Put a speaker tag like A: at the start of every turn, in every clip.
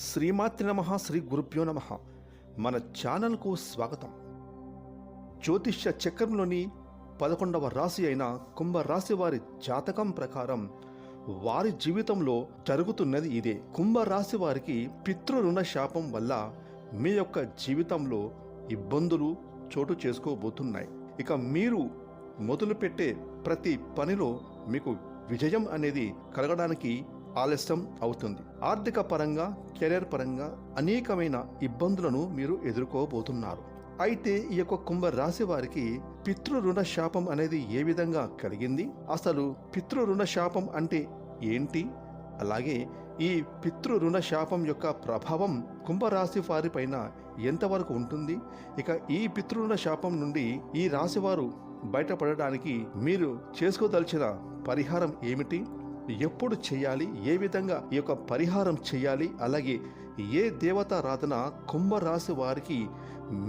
A: శ్రీమాత్రి నమ శ్రీ గురుభ్యో నమ. మన ఛానల్కు స్వాగతం. జ్యోతిష్య చక్రంలోని పదకొండవ రాశి అయిన కుంభరాశి వారి జాతకం ప్రకారం వారి జీవితంలో జరుగుతున్నది ఇదే. కుంభరాశి వారికి పితృరుణ శాపం వల్ల మీ యొక్క జీవితంలో ఇబ్బందులు చోటు చేసుకోబోతున్నాయి. ఇక మీరు మొదలుపెట్టే ప్రతి పనిలో మీకు విజయం అనేది కలగడానికి ఆలస్యం అవుతుంది. ఆర్థిక పరంగా కెరీర్ పరంగా అనేకమైన ఇబ్బందులను మీరు ఎదుర్కోబోతున్నారు. అయితే ఈ యొక్క కుంభ రాశి వారికి పితృ రుణ శాపం అనేది ఏ విధంగా కలిగింది? అసలు పితృ రుణ శాపం అంటే ఏంటి? అలాగే ఈ పితృ రుణ శాపం యొక్క ప్రభావం కుంభరాశి వారి పైన ఎంతవరకు ఉంటుంది? ఇక ఈ పితృరుణ శాపం నుండి ఈ రాశివారు బయటపడడానికి మీరు చేసుకోదలిచిన పరిహారం ఏమిటి? ఎప్పుడు చేయాలి ఏ విధంగా ఈ యొక్క పరిహారం చేయాలి అలాగే ఏ దేవతారాధన కుంభరాశి వారికి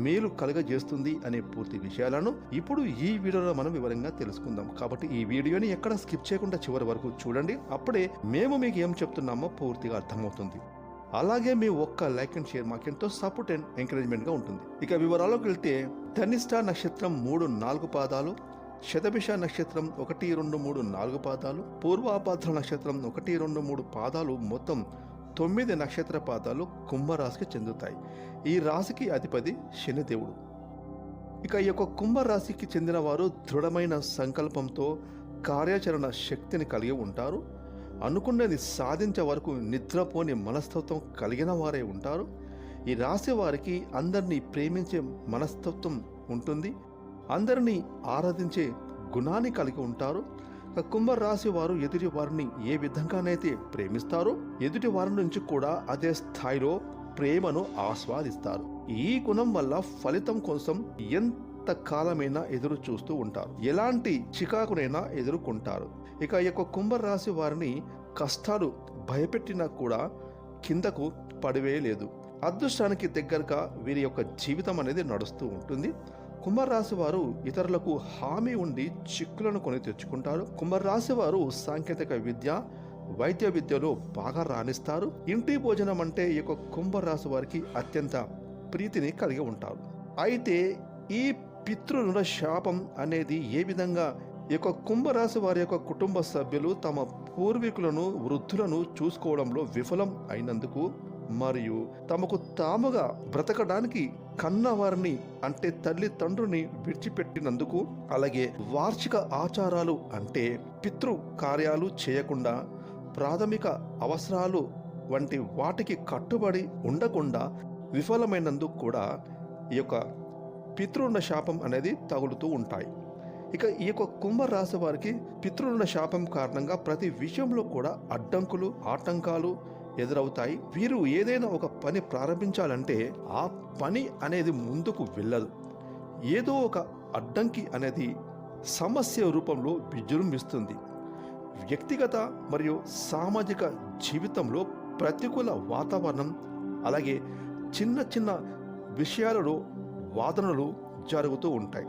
A: మేలు కలుగజేస్తుంది అనే పూర్తి విషయాలను ఇప్పుడు ఈ వీడియోలో మనం వివరంగా తెలుసుకుందాం. కాబట్టి ఈ వీడియోని ఎక్కడ స్కిప్ చేయకుండా చివరి వరకు చూడండి. అప్పుడే మేము మీకు ఏం చెప్తున్నామో పూర్తిగా అర్థమవుతుంది. అలాగే మీ ఒక్క లైక్ అండ్ షేర్ మాకెంతో సపోర్ట్ అండ్ ఎంకరేజ్మెంట్గా ఉంటుంది. ఇక వివరాలకు వెళ్తే ధనిష్ట నక్షత్రం మూడు నాలుగు పాదాలు శతభిష నక్షత్రం ఒకటి రెండు మూడు నాలుగు పాదాలు పూర్వాభాద్ర నక్షత్రం ఒకటి రెండు మూడు పాదాలు మొత్తం తొమ్మిది నక్షత్ర పాదాలు కుంభరాశికి చెందుతాయి. ఈ రాశికి అధిపతి శనిదేవుడు. ఇక ఈ యొక్క కుంభరాశికి చెందిన వారు దృఢమైన సంకల్పంతో కార్యాచరణ శక్తిని కలిగి ఉంటారు. అనుకున్నది సాధించే వరకు నిద్రపోని మనస్తత్వం కలిగిన వారే ఉంటారు. ఈ రాశి వారికి అందరినీ ప్రేమించే మనస్తత్వం ఉంటుంది. అందరినీ ఆరాధించే గుణాన్ని కలిగి ఉంటారు. ఇక కుంభరాశి వారు ఎదుటి వారిని ఏ విధంగానైతే ప్రేమిస్తారో ఎదుటి వారి నుంచి కూడా అదే స్థాయిలో ప్రేమను ఆస్వాదిస్తారు. ఈ గుణం వల్ల ఫలితం కోసం ఎంత కాలమైనా ఎదురు చూస్తూ ఉంటారు. ఎలాంటి చికాకునైనా ఎదుర్కొంటారు. ఇక ఈ యొక్క కుంభరాశి వారిని కష్టాలు భయపెట్టినా కూడా కిందకు పడివేయలేదు. అదృష్టానికి దగ్గరగా వీరి యొక్క జీవితం అనేది నడుస్తూ ఉంటుంది. కుంభరాశి వారు ఇతరులకు హామీ ఉండి చిక్కులను కొని తెచ్చుకుంటారు. కుంభరాశి వారు సాంకేతిక విద్య వైద్య విద్యలో బాగా రాణిస్తారు. ఇంటి భోజనం అంటే ఈ యొక్క కుంభరాశి వారికి అత్యంత ప్రీతిని కలిగి ఉంటారు. అయితే ఈ పితృ శాపం అనేది ఏ విధంగా ఈ యొక్క కుంభరాశి వారి యొక్క కుటుంబ సభ్యులు తమ పూర్వీకులను వృద్ధులను చూసుకోవడంలో విఫలం అయినందుకు మరియు తమకు తాముగా బ్రతకడానికి కన్నవారిని అంటే తల్లిదండ్రుని విడిచిపెట్టినందుకు అలాగే వార్షిక ఆచారాలు అంటే పితృ కార్యాలు చేయకుండా ప్రాథమిక అవసరాలు వంటి వాటికి కట్టుబడి ఉండకుండా విఫలమైనందుకు కూడా ఈ యొక్క పితృరుణ శాపం అనేది తగులుతూ ఉంటాయి. ఇక ఈ యొక్క కుంభరాశి వారికి పితృరుణ శాపం కారణంగా ప్రతి విషయంలో కూడా అడ్డంకులు ఆటంకాలు ఎదురవుతాయి. వీరు ఏదైనా ఒక పని ప్రారంభించాలంటే ఆ పని అనేది ముందుకు వెళ్ళదు. ఏదో ఒక అడ్డంకి అనేది సమస్య రూపంలో విజృంభిస్తుంది. వ్యక్తిగత మరియు సామాజిక జీవితంలో ప్రతికూల వాతావరణం అలాగే చిన్న చిన్న విషయాలలో వాదనలు జరుగుతూ ఉంటాయి.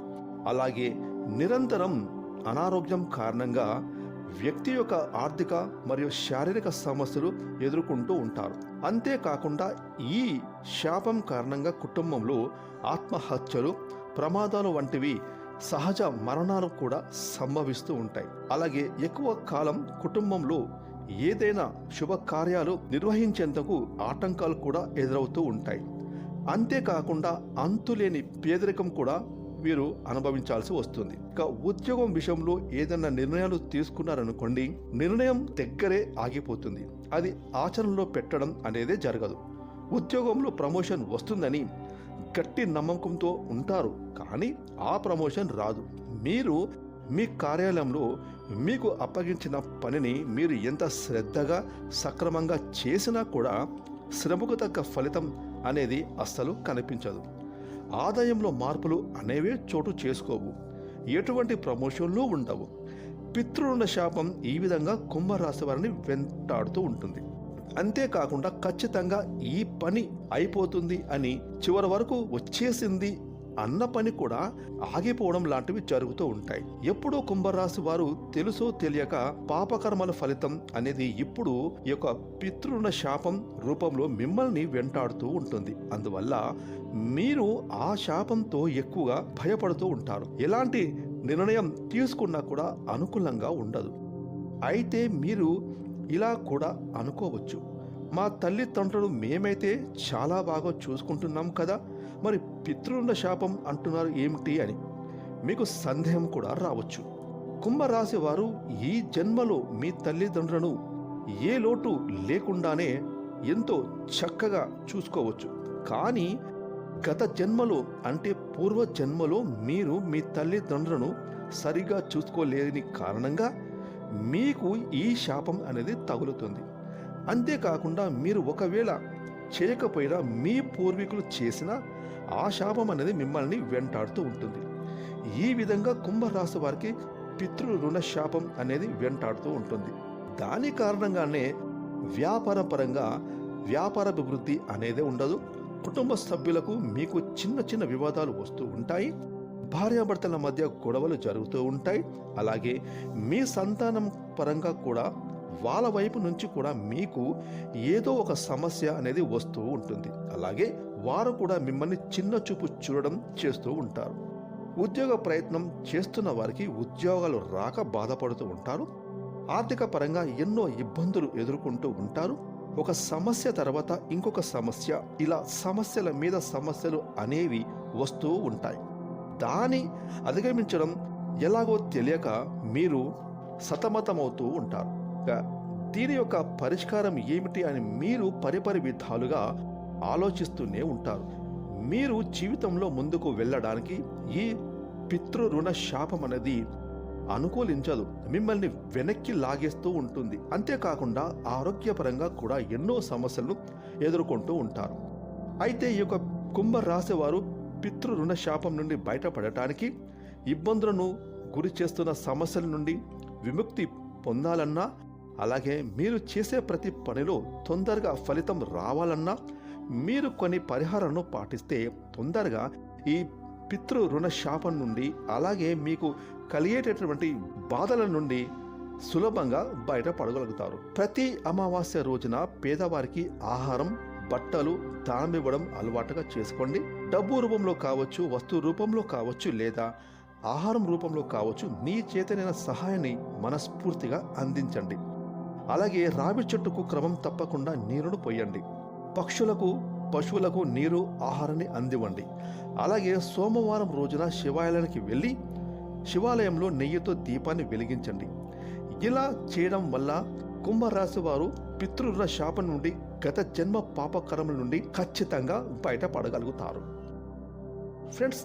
A: అలాగే నిరంతరం అనారోగ్యం కారణంగా వ్యక్తి యొక్క ఆర్థిక మరియు శారీరక సమస్యలు ఎదుర్కొంటూ ఉంటారు. అంతేకాకుండా ఈ శాపం కారణంగా కుటుంబంలో ఆత్మహత్యలు ప్రమాదాలు వంటివి సహజ మరణాలు కూడా సంభవిస్తూ ఉంటాయి. అలాగే ఎక్కువ కాలం కుటుంబంలో ఏదైనా శుభకార్యాలు నిర్వహించేందుకు ఆటంకాలు కూడా ఎదురవుతూ ఉంటాయి. అంతేకాకుండా అంతులేని పేదరికం కూడా మీరు అనుభవించాల్సి వస్తుంది. ఇక ఉద్యోగం విషయంలో ఏదైనా నిర్ణయాలు తీసుకున్నారనుకోండి నిర్ణయం దగ్గరే ఆగిపోతుంది. అది ఆచరణలో పెట్టడం అనేదే జరగదు. ఉద్యోగంలో ప్రమోషన్ వస్తుందని గట్టి నమ్మకంతో ఉంటారు కానీ ఆ ప్రమోషన్ రాదు. మీరు మీ కార్యాలయంలో మీకు అప్పగించిన పనిని మీరు ఎంత శ్రద్ధగా సక్రమంగా చేసినా కూడా శ్రమకు తగ్గ ఫలితం అనేది అస్సలు కనిపించదు. ఆదాయంలో మార్పులు అనేవే చోటు చేసుకోవు. ఎటువంటి ప్రమోషన్లు ఉండవు. పితృరుణ శాపం ఈ విధంగా కుంభరాశి వారిని వెంటాడుతూ ఉంటుంది. అంతేకాకుండా ఖచ్చితంగా ఈ పని అయిపోతుంది అని చివరి వరకు వచ్చేసింది అన్న పని కూడా ఆగిపోవడం లాంటివి జరుగుతూ ఉంటాయి. ఎప్పుడో కుంభరాశి వారు తెలుసో తెలియక పాపకర్మల ఫలితం అనేది ఇప్పుడు ఈ యొక్క పితృణ శాపం రూపంలో మిమ్మల్ని వెంటాడుతూ ఉంటుంది. అందువల్ల మీరు ఆ శాపంతో ఎక్కువగా భయపడుతూ ఉంటారు. ఎలాంటి నిర్ణయం తీసుకున్నా కూడా అనుకూలంగా ఉండదు. అయితే మీరు ఇలా కూడా అనుకోవచ్చు. మా తల్లిదండ్రులు మేమైతే చాలా బాగా చూసుకుంటున్నాం కదా మరి పితృండ శాపం అంటున్నారు ఏమిటి అని. మీకు సందేహం కూడా రావచ్చు. కుంభరాశి వారు ఈ జన్మలో మీ తల్లిదండ్రులను ఏ లోటు లేకుండానే ఎంతో చక్కగా చూసుకోవచ్చు. కానీ గత జన్మలో అంటే పూర్వ జన్మలో మీరు మీ తల్లిదండ్రులను సరిగా చూసుకోలేని కారణంగా మీకు ఈ శాపం అనేది తగులుతుంది. అంతేకాకుండా మీరు ఒకవేళ చేయకపోయినా మీ పూర్వీకులు చేసిన ఆ శాపం అనేది మిమ్మల్ని వెంటాడుతూ ఉంటుంది. ఈ విధంగా కుంభరాశి వారికి పితృ రుణ శాపం అనేది వెంటాడుతూ ఉంటుంది. దాని కారణంగానే వ్యాపార పరంగా వ్యాపార అభివృద్ధి అనేది ఉండదు. కుటుంబ సభ్యులకు మీకు చిన్న చిన్న వివాదాలు వస్తూ ఉంటాయి. భార్యాభర్తల మధ్య గొడవలు జరుగుతూ ఉంటాయి. అలాగే మీ సంతానం పరంగా కూడా వాళ్ళ వైపు నుంచి కూడా మీకు ఏదో ఒక సమస్య అనేది వస్తూ ఉంటుంది. అలాగే వారు కూడా మిమ్మల్ని చిన్న చూపు చూడడం చేస్తూ ఉంటారు. ఉద్యోగ ప్రయత్నం చేస్తున్న వారికి ఉద్యోగాలు రాక బాధపడుతూ ఉంటారు. ఆర్థిక పరంగా ఎన్నో ఇబ్బందులు ఎదుర్కొంటూ ఉంటారు. ఒక సమస్య తర్వాత ఇంకొక సమస్య ఇలా సమస్యల మీద సమస్యలు అనేవి వస్తూ ఉంటాయి. దాని అధిగమించడం ఎలాగో తెలియక మీరు సతమతమవుతూ ఉంటారు. దీని యొక్క పరిష్కారం ఏమిటి అని మీరు పరిపరి విధాలుగా ఆలోచిస్తూనే ఉంటారు. మీరు జీవితంలో ముందుకు వెళ్ళడానికి ఈ పితృరుణ శాపం అనేది అనుకూలించదు. మిమ్మల్ని వెనక్కి లాగేస్తూ ఉంటుంది. అంతేకాకుండా ఆరోగ్యపరంగా కూడా ఎన్నో సమస్యలను ఎదుర్కొంటూ ఉంటారు. అయితే ఈ యొక్క కుంభరాశి వారు పితృరుణ శాపం నుండి బయటపడటానికి ఇబ్బందులను గురి చేస్తున్న సమస్యల నుండి విముక్తి పొందాలన్నా అలాగే మీరు చేసే ప్రతి పనిలో తొందరగా ఫలితం రావాలన్నా మీరు కొన్ని పరిహారాలను పాటిస్తే తొందరగా ఈ పితృ రుణ శాపం నుండి అలాగే మీకు కలిగేటటువంటి బాధల నుండి సులభంగా బయటపడగలుగుతారు. ప్రతి అమావాస్య రోజున పేదవారికి ఆహారం బట్టలు దానం ఇవ్వడం అలవాటుగా చేసుకోండి. డబ్బు రూపంలో కావచ్చు వస్తు రూపంలో కావచ్చు లేదా ఆహారం రూపంలో కావచ్చు మీ చేతనైన సహాయాన్ని మనస్ఫూర్తిగా అందించండి. అలాగే రావి చెట్టుకు క్రమం తప్పకుండా నీరును పోయండి. పక్షులకు పశువులకు నీరు ఆహారాన్ని అందివ్వండి. అలాగే సోమవారం రోజున శివాలయానికి వెళ్ళి శివాలయంలో నెయ్యితో దీపాన్ని వెలిగించండి. ఇలా చేయడం వల్ల కుంభరాశి వారు పితృర శాపం నుండి గత జన్మ పాపకరముల నుండి ఖచ్చితంగా బయటపడగలుగుతారు. ఫ్రెండ్స్